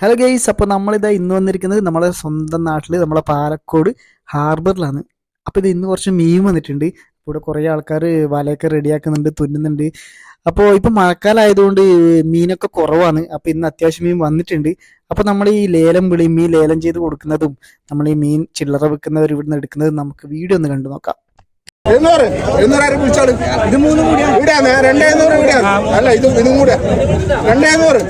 Hello guys അപ്പോൾ നമ്മളിതാ ഇന്ന് വന്നിരിക്കുന്നത് നമ്മുടെ സ്വന്തം നാട്ടിൽ നമ്മളെ പാലക്കോട് ഹാർബറിലാണ്. അപ്പോൾ ഇത് ഇന്ന് കുറച്ച് മീൻ വന്നിട്ടുണ്ട്. ഇവിടെ കുറേ ആൾക്കാർ വലയൊക്കെ റെഡിയാക്കുന്നുണ്ട് തുന്നുന്നുണ്ട്. അപ്പോൾ ഇപ്പോൾ മഴക്കാലമായതുകൊണ്ട് മീനൊക്കെ കുറവാണ്. അപ്പോൾ ഇന്ന് അത്യാവശ്യം മീൻ വന്നിട്ടുണ്ട്. അപ്പോൾ നമ്മൾ ഈ ലേലം വിളി മീൻ ലേലം ചെയ്ത് കൊടുക്കുന്നതും നമ്മൾ ഈ മീൻ ചില്ലറ വെക്കുന്നവർ ഇവിടുന്ന് എടുക്കുന്നതും നമുക്ക് വീഡിയോ ഒന്ന് കണ്ടു നോക്കാം. എഴുന്നൂറ് ഇത് രണ്ടേ നൂറ് ഇവിടെയാണ് അല്ല ഇത് ഇതും കൂടെ രണ്ടേ എഴുന്നൂറ്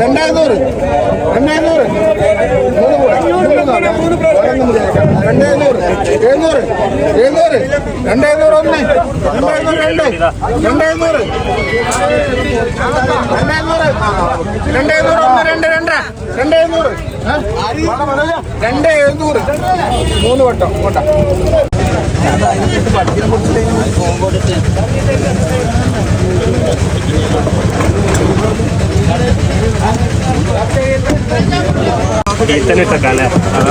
രണ്ടേ എഴുന്നൂറ് രണ്ടേ എഴുന്നൂറ്. എഴുന്നൂറ് എഴുന്നൂറ് എഴുന്നൂറ് രണ്ടേ എഴുന്നൂറ് ഒന്ന് രണ്ടേ രണ്ട് രണ്ടേ എഴുന്നൂറ് രണ്ടേ എഴുന്നൂറ് രണ്ടേ എഴുന്നൂറ് ഒന്ന് രണ്ട് രണ്ട് രണ്ടേ എഴുന്നൂറ് ഏ? രണ്ടേ എഴുന്നൂറ് മൂന്ന് വട്ടം കൊണ്ട ഈത്തനിട്ടല്ലേ അതാ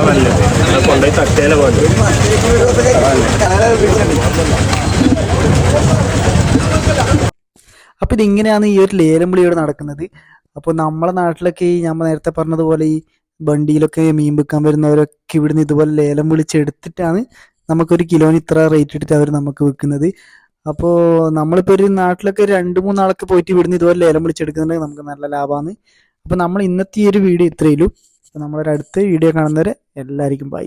കൊണ്ടുപോയി തട്ടേല പോലെ അപ്പോൾ ഇതിങ്ങനെയാണ് ഈ ഒരു ലേലം വിളി ഇവിടെ നടക്കുന്നത്. അപ്പോൾ നമ്മളെ നാട്ടിലൊക്കെ ഈ നമ്മൾ നേരത്തെ പറഞ്ഞതുപോലെ ഈ വണ്ടിയിലൊക്കെ മീൻ വിൽക്കാൻ വരുന്നവരൊക്കെ ഇവിടുന്ന് ഇതുപോലെ ലേലം വിളിച്ചെടുത്തിട്ടാണ് നമുക്കൊരു കിലോന് ഇത്ര റേറ്റ് ഇട്ടിട്ട് അവർ നമുക്ക് വിൽക്കുന്നത്. അപ്പോൾ നമ്മളിപ്പോൾ ഒരു നാട്ടിലൊക്കെ രണ്ട് മൂന്നാളൊക്കെ പോയിട്ട് ഇവിടുന്ന് ഇതുപോലെ ലേലം വിളിച്ചെടുക്കുന്നുണ്ടെങ്കിൽ നമുക്ക് നല്ല ലാഭമാണ് അപ്പോൾ നമ്മൾ ഇന്നത്തെ ഈ ഒരു വീഡിയോ ഇത്രയുള്ളൂ അപ്പോൾ നമ്മളൊരു അടുത്ത വീഡിയോ കാണുന്നവരെ എല്ലാവർക്കും ബൈ